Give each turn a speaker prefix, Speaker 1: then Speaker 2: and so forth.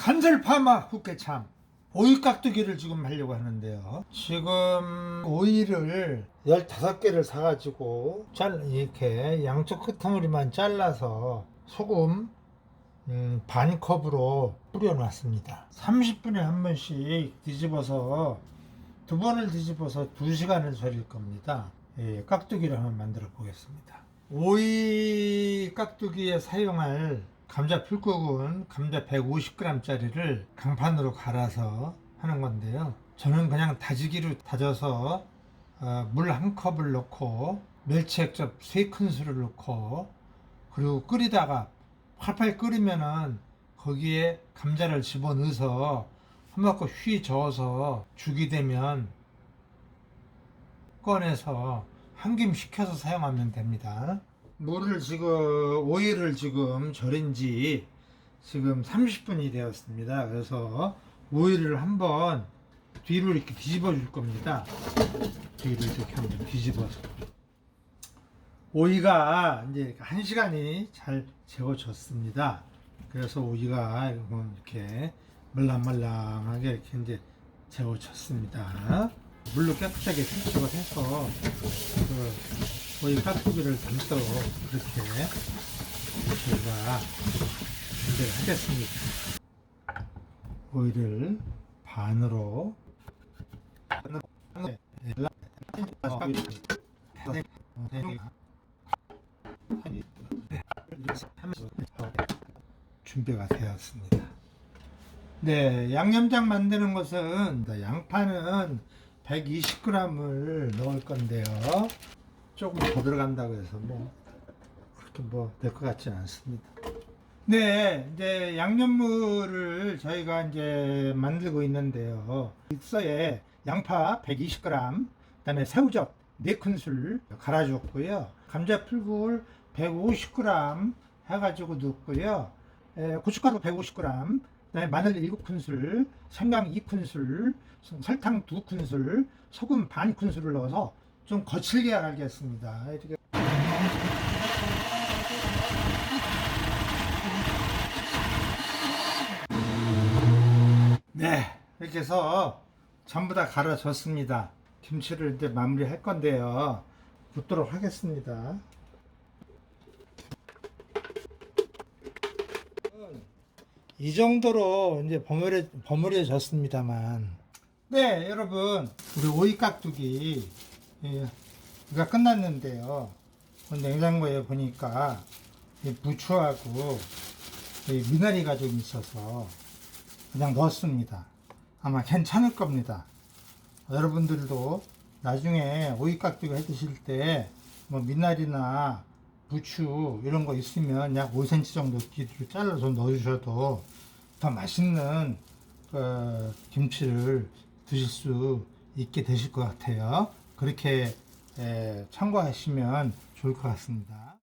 Speaker 1: 간설파마 후깨참 오이 깍두기를 지금 하려고 하는데요. 지금 오이를 15개를 사가지고 잘 이렇게 양쪽 끝머리만 잘라서 소금 음, 반 컵으로 뿌려놨습니다. 30분에 한 번씩 뒤집어서 두 번을 뒤집어서 2시간을 절일 겁니다. 예, 깍두기를 한번 만들어 보겠습니다. 오이 깍두기에 사용할 감자 풀국은 감자 150g짜리를 강판으로 갈아서 하는 건데요. 저는 그냥 다지기로 다져서 어, 물한 컵을 넣고 멸치 액젓 세 큰술을 넣고 그리고 끓이다가 팔팔 끓이면은 거기에 감자를 집어넣어서 한 바퀴 휘 저어서 죽이 되면 꺼내서 한 김 식혀서 사용하면 됩니다. 물을 지금 오이를 지금 절인 지 지금 30분이 되었습니다. 그래서 오이를 한번 뒤로 이렇게 뒤집어 줄 겁니다. 뒤로 이렇게 한번 뒤집어서 오이가 이제 한 시간이 잘 재워졌습니다. 그래서 오이가 이렇게 말랑말랑하게 이렇게 이제 재워졌습니다. 물로 깨끗하게 해서 그 오이 깍두기를 담도록 그렇게 저희가 준비를 하겠습니다. 오이를 반으로 준비가 되었습니다. 네, 양념장 만드는 것은 양파는 120g을 넣을 건데요. 조금 더 들어간다고 해서 뭐 그렇게 뭐 될 것 같지는 않습니다. 네, 이제 양념물을 저희가 이제 만들고 있는데요. 믹서에 양파 120g, 그다음에 새우젓 4큰술 갈아줬고요. 감자 풀굴 150g 해가지고 넣고요. 에, 고춧가루 150g, 그다음에 마늘 7큰술, 생강 2큰술, 설탕 2큰술, 소금 반 큰술을 넣어서 좀 거칠게 갈겠습니다. 이렇게 네, 이렇게 해서 전부 다 갈아줬습니다. 김치를 이제 마무리 할 건데요. 붓도록 하겠습니다. 이 정도로 이제 버무려, 버무려졌습니다만. 네, 여러분. 우리 오이 깍두기, 예, 이가 끝났는데요. 그 냉장고에 보니까 이 부추하고 이 미나리가 좀 있어서 그냥 넣었습니다. 아마 괜찮을 겁니다. 여러분들도 나중에 오이 깍두기 해 드실 때 뭐 미나리나 부추 이런 거 있으면 약 5cm 정도 길이로 잘라서 넣어주셔도 더 맛있는 그 김치를 드실 수 있게 되실 것 같아요. 그렇게 에, 참고하시면 좋을 것 같습니다.